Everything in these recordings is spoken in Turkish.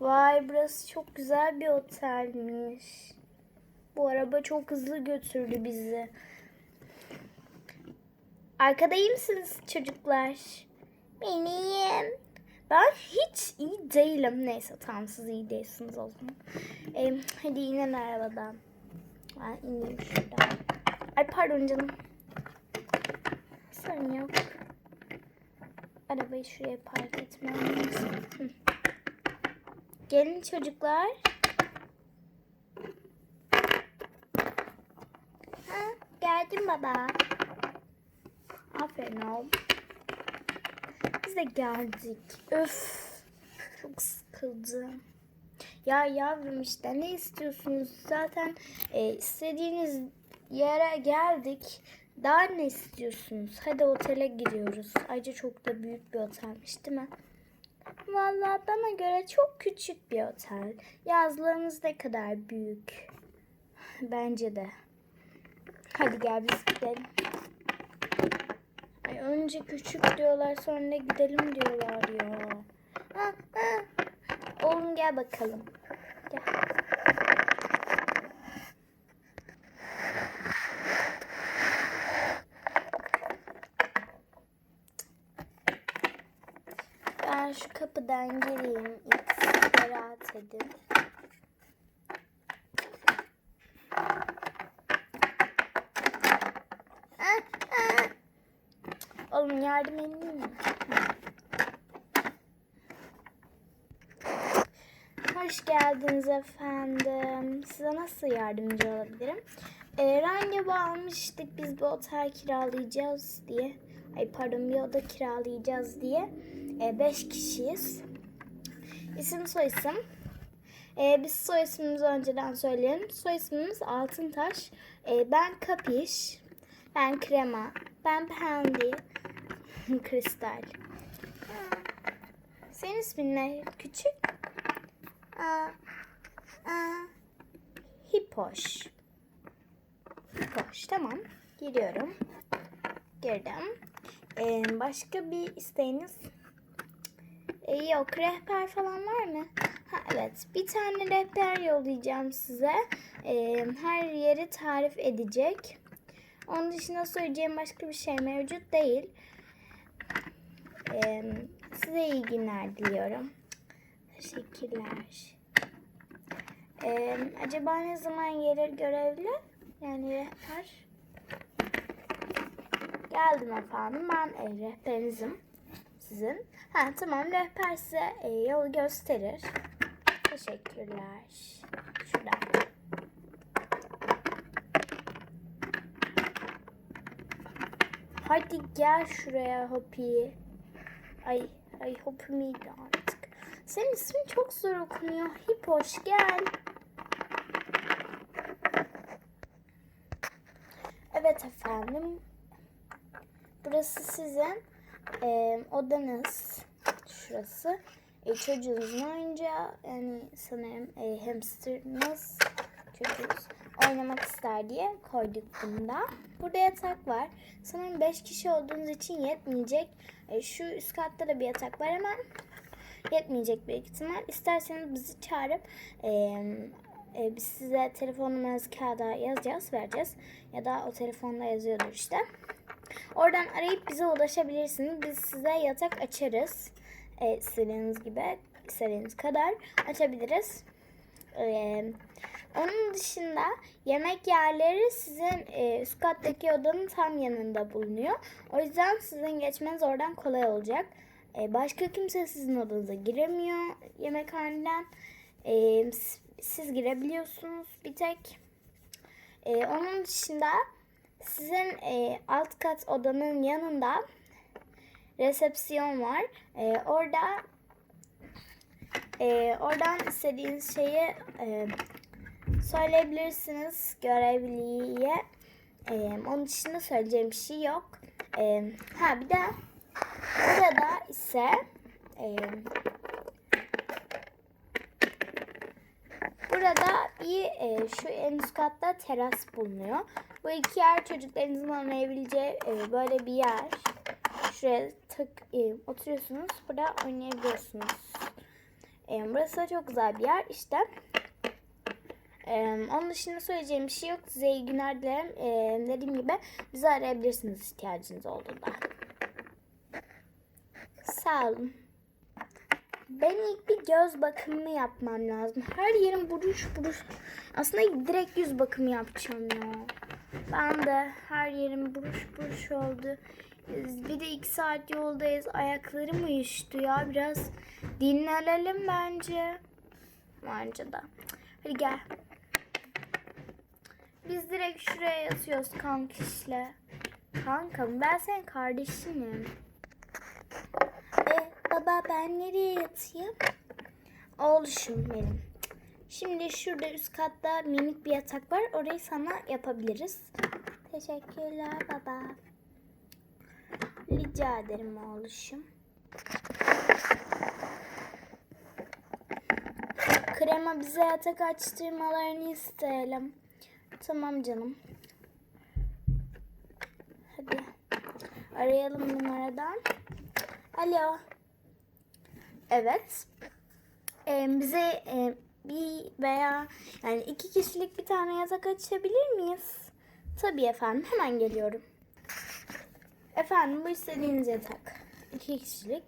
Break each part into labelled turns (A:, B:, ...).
A: Vay burası çok güzel bir otelmiş. Bu araba çok hızlı götürdü bizi. Arkada iyi misiniz çocuklar? Ben iyiyim. Ben hiç iyi değilim. Neyse tamam siz iyi değilsiniz o zaman. Ee, hadi inin arabadan. Ben ineyim şuradan. Ay pardon canım. Sorun yok. Arabayı şuraya park etmem lazım. Gelin çocuklar. Ha, geldim baba. Aferin oğlum. Biz de geldik. Öf. Çok sıkıldım. Ya yavrum işte ne istiyorsunuz? Zaten e, istediğiniz yere geldik. Daha ne istiyorsunuz? Hadi otele giriyoruz. Ayrıca çok da büyük bir otelmiş değil mi? Vallahi bana göre çok küçük bir otel. Yazlığımız ne kadar büyük. Bence de. Hadi gel biz gidelim. Ay önce küçük diyorlar sonra gidelim diyorlar ya. Ha, ha. Oğlum gel bakalım. Gel. Ben şu kapıdan gireyim. İkisi rahat edin. Ah, ah. Oğlum yardım edeyim mi? Hoş geldiniz efendim. Size nasıl yardımcı olabilirim? Ee, randevu almıştık biz bir otel kiralayacağız diye. Ay pardon bir oda kiralayacağız diye. Ee, beş kişiyiz. İsim soy isim. Ee, biz soy ismimizi önceden söyleyelim. Soy ismimiz Altıntaş. Ee, ben Kapiş. Ben Krema. Ben Pendi. Kristal. Senin ismin ne? Küçük? Aa, aa, Hipoş. Hipoş. Tamam. Giriyorum. Girdim. Ee, başka bir isteğiniz? Ee, yok. Rehber falan var mı? Ha, evet. Bir tane rehber yollayacağım size. Ee, her yeri tarif edecek. Onun dışında söyleyeceğim başka bir şey mevcut değil. Ee, size iyi günler diliyorum. Teşekkürler. Ee, acaba ne zaman gelir görevli? Yani rehber. Geldim efendim. Ben e, rehberinizim. Sizin. Ha tamam rehber size e, yolu gösterir. Teşekkürler. Şuradan. Hadi gel şuraya Hopi. Ay, ay Hopi miydi artık? Senin ismin çok zor okunuyor. Hipoş gel. Evet efendim. Burası sizin e, odanız. Şurası. E, çocuğunuzun oyuncağı. Yani sanırım e, hamsterınız çocuğunuz oynamak ister diye koyduk bunu da. Burada yatak var. Sanırım 5 kişi olduğunuz için yetmeyecek. E, şu üst katta da bir yatak var ama yetmeyecek büyük ihtimal. İsterseniz bizi çağırıp e, e, biz size telefon numaranızı kağıda yazacağız, vereceğiz. Ya da o telefonda yazıyordur işte. Oradan arayıp bize ulaşabilirsiniz. Biz size yatak açarız. E, istediğiniz gibi, istediğiniz kadar açabiliriz. Ee, onun dışında yemek yerleri sizin e, üst kattaki odanın tam yanında bulunuyor. O yüzden sizin geçmeniz oradan kolay olacak. E, başka kimse sizin odanıza giremiyor yemekhaneden. E, siz girebiliyorsunuz bir tek. E, onun dışında sizin e, alt kat odanın yanında resepsiyon var. E, orada e, oradan istediğiniz şeyi e, söyleyebilirsiniz görevliye. E, onun dışında söyleyeceğim bir şey yok. E, ha bir de burada ise e, burada bir e, şu en üst katta teras bulunuyor. Bu iki yer çocuklarınızın oynayabileceği e, böyle bir yer. Şuraya tık e, oturuyorsunuz. Burada oynayabiliyorsunuz. E, burası da çok güzel bir yer. İşte ee, onun dışında söyleyeceğim bir şey yok. Size iyi günler dilerim. Ee, dediğim gibi bizi arayabilirsiniz ihtiyacınız olduğunda. Sağ olun. Ben ilk bir göz bakımı yapmam lazım. Her yerim buruş buruş. Aslında direkt yüz bakımı yapacağım ya. Ben de her yerim buruş buruş oldu. Bir de iki saat yoldayız. Ayaklarım uyuştu ya. Biraz dinlenelim bence. Bence de. Hadi gel. Biz direkt şuraya yatıyoruz kankişle. Kankam ben senin kardeşinim. E baba ben nereye yatayım? Oğluşum benim. Şimdi şurada üst katta minik bir yatak var. Orayı sana yapabiliriz. Teşekkürler baba. Rica ederim oğluşum. Krema bize yatak açtırmalarını isteyelim. Tamam canım. Hadi. Arayalım numaradan. Alo. Evet. Ee, bize e, bir veya yani iki kişilik bir tane yatak açabilir miyiz? Tabii efendim. Hemen geliyorum. Efendim bu istediğiniz yatak. İki kişilik.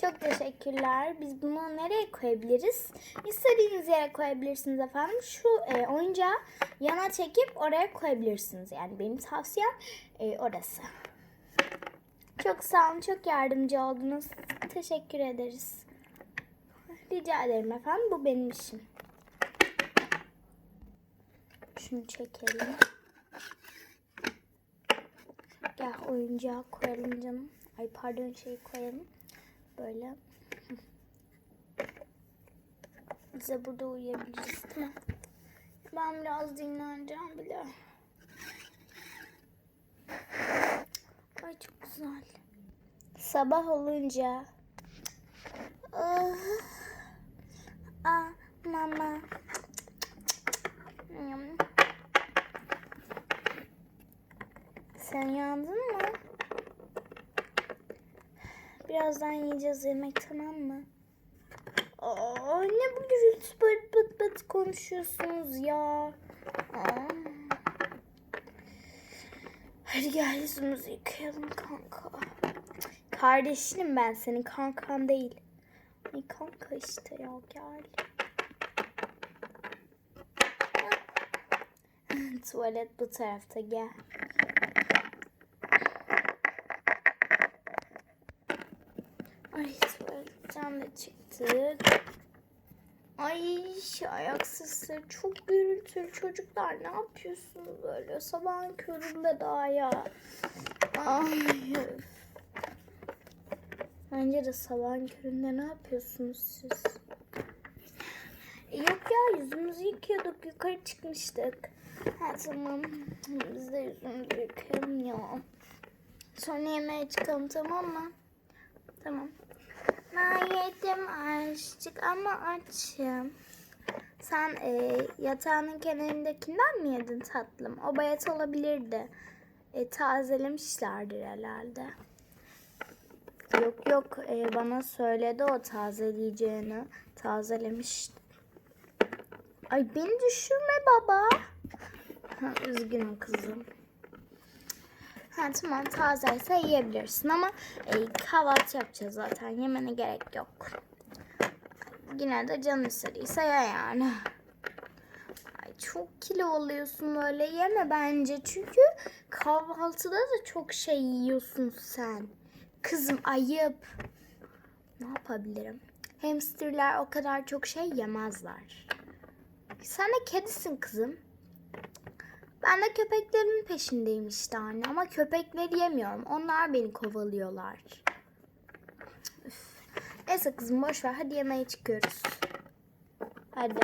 A: Çok teşekkürler. Biz bunu nereye koyabiliriz? İstediğiniz yere koyabilirsiniz efendim. Şu e, oyuncağı yana çekip oraya koyabilirsiniz. Yani benim tavsiyem e, orası. Çok sağ olun. Çok yardımcı oldunuz. Teşekkür ederiz. Rica ederim efendim. Bu benim işim. Şunu çekelim. Gel oyuncağı koyalım canım. Ay pardon şeyi koyalım. Böyle. Bize burada uyuyabiliriz değil mi? Ben biraz dinleneceğim bile. Ay çok güzel. Sabah olunca. Ah mama. Sen yandın mı? Birazdan yiyeceğiz yemek tamam mı? Aa, ne bu gürültü bıt bıt bıt konuşuyorsunuz ya. Aa. Hadi gel yüzümüzü yıkayalım kanka. Kardeşinim ben senin kankan değil. Ay kanka işte ya gel. Tuvalet bu tarafta gel. Ay tuvaletten de çıktık. Ay ayak sesleri çok gürültülü çocuklar ne yapıyorsunuz böyle sabahın köründe daha ya. Ay. Bence de sabahın köründe ne yapıyorsunuz siz? Yok ya yüzümüzü yıkıyorduk yukarı çıkmıştık. Ha tamam biz de yüzümüzü yıkayalım ya. Sonra yemeğe çıkalım tamam mı? Tamam. Ben yedim azıcık ama açım. Sen e, yatağının kenarındakinden mi yedin tatlım? O bayat olabilirdi. E, tazelemişlerdir herhalde. Yok yok e, bana söyledi o tazeleyeceğini. Tazelemiş. Ay beni düşürme baba. Üzgünüm kızım. Ha, tamam tazeyse yiyebilirsin ama e, kahvaltı yapacağız zaten. Yemene gerek yok. Yine de canın istediyse ya yani. Ay, çok kilo oluyorsun böyle yeme bence. Çünkü kahvaltıda da çok şey yiyorsun sen. Kızım ayıp. Ne yapabilirim? Hamsterler o kadar çok şey yemezler. Sen de kedisin kızım. Ben de köpeklerimin peşindeyim işte anne ama köpekleri yemiyorum. Onlar beni kovalıyorlar. Üf. Neyse kızım boş ver. Hadi yemeğe çıkıyoruz. Hadi.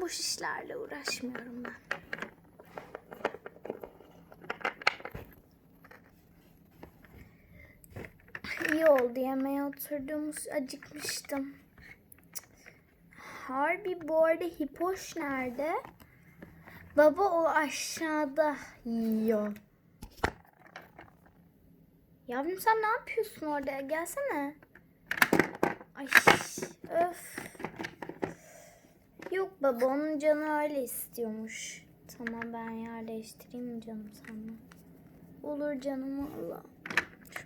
A: Bu işlerle uğraşmıyorum ben. İyi oldu yemeğe oturduğumuz acıkmıştım. Harbi bu arada hipoş nerede? Baba o aşağıda yiyor. Yavrum sen ne yapıyorsun orada? Gelsene. Ay öf. Yok baba onun canı öyle istiyormuş. Tamam ben yer değiştireyim mi canım sana? Olur canım Allah.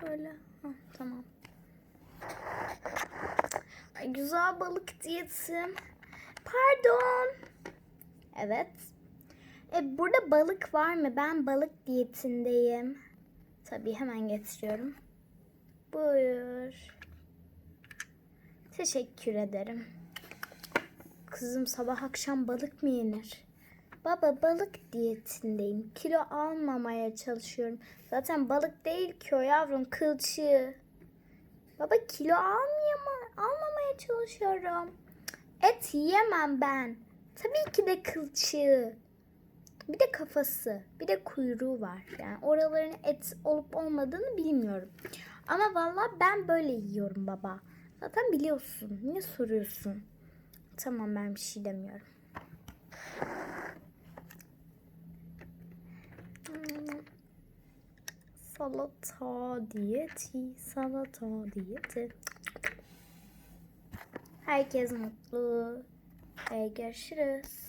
A: Şöyle. Hah, tamam. Güzel balık diyetim. Pardon. Evet. E, burada balık var mı? Ben balık diyetindeyim. Tabii hemen getiriyorum. Buyur. Teşekkür ederim. Kızım sabah akşam balık mı yenir? Baba balık diyetindeyim. Kilo almamaya çalışıyorum. Zaten balık değil ki o yavrum kılçığı. Baba kilo almayama, çalışıyorum. Et yiyemem ben. Tabii ki de kılçığı. Bir de kafası, bir de kuyruğu var. Yani oraların et olup olmadığını bilmiyorum. Ama vallahi ben böyle yiyorum baba. Zaten biliyorsun. Niye soruyorsun? Tamam ben bir şey demiyorum. Salata diyeti, salata diyeti. Herkes mutlu. Ve görüşürüz.